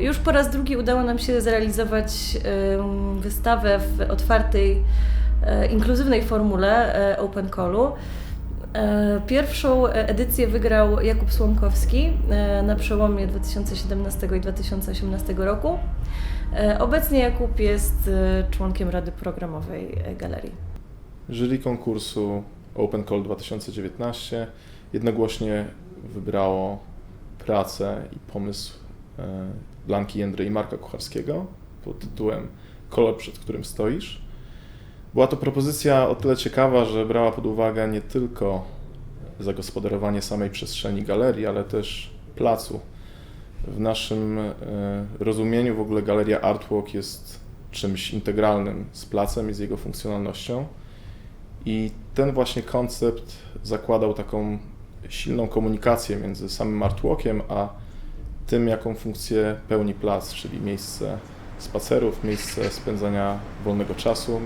Już po raz drugi udało nam się zrealizować wystawę w otwartej, e, inkluzywnej formule e, Open Callu. E, Pierwszą edycję wygrał Jakub Słomkowski na przełomie 2017 i 2018 roku. Obecnie Jakub jest członkiem Rady Programowej Galerii. Jury konkursu Open Call 2019 jednogłośnie wybrało pracę i pomysł Blanki Jędry i Marka Kucharskiego pod tytułem Kolor, przed którym stoisz. Była to propozycja o tyle ciekawa, że brała pod uwagę nie tylko zagospodarowanie samej przestrzeni galerii, ale też placu. W naszym e, rozumieniu w ogóle galeria Artwalk jest czymś integralnym z placem i z jego funkcjonalnością. I ten właśnie koncept zakładał taką silną komunikację między samym artwalkiem, a tym, jaką funkcję pełni plac, czyli miejsce spacerów, miejsce spędzania wolnego czasu.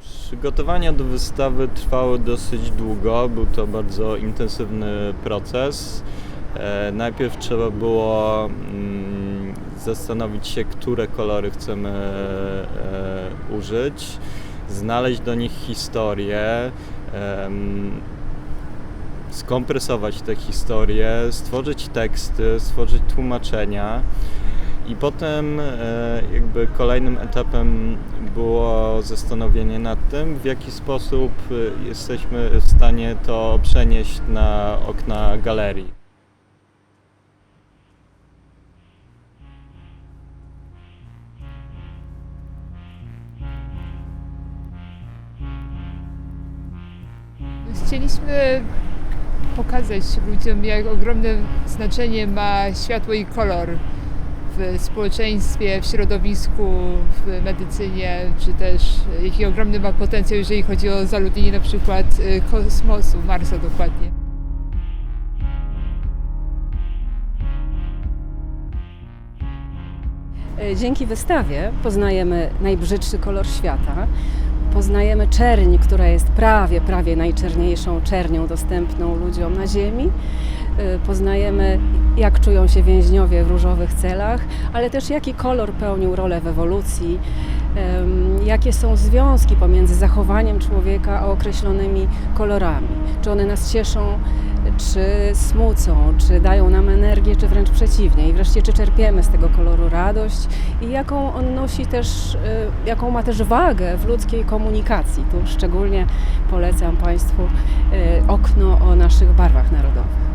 Przygotowania do wystawy trwały dosyć długo, był to bardzo intensywny proces. E, najpierw trzeba było mm, zastanowić się, które kolory chcemy e, użyć, znaleźć do nich historię, skompresować te historie, stworzyć teksty, stworzyć tłumaczenia. I potem e, jakby kolejnym etapem było zastanowienie nad tym, w jaki sposób e, jesteśmy w stanie to przenieść na okna galerii. Chcieliśmy pokazać ludziom, jak ogromne znaczenie ma światło i kolor w społeczeństwie, w środowisku, w medycynie, czy też jaki ogromny ma potencjał, jeżeli chodzi o zaludnienie na przykład y, kosmosu, Marsa dokładnie. E, Dzięki wystawie poznajemy najbrzydszy kolor świata. Poznajemy czerń, która jest prawie, prawie najczerniejszą czernią dostępną ludziom na Ziemi. E, Poznajemy, jak czują się więźniowie w różowych celach, ale też jaki kolor pełnił rolę w ewolucji, jakie są związki pomiędzy zachowaniem człowieka a określonymi kolorami. Czy one nas cieszą, czy smucą, czy dają nam energię, czy wręcz przeciwnie. I wreszcie, czy czerpiemy z tego koloru radość i jaką on nosi też, y, jaką ma też wagę w ludzkiej komunikacji. Tu szczególnie polecam Państwu y, okno o naszych barwach narodowych.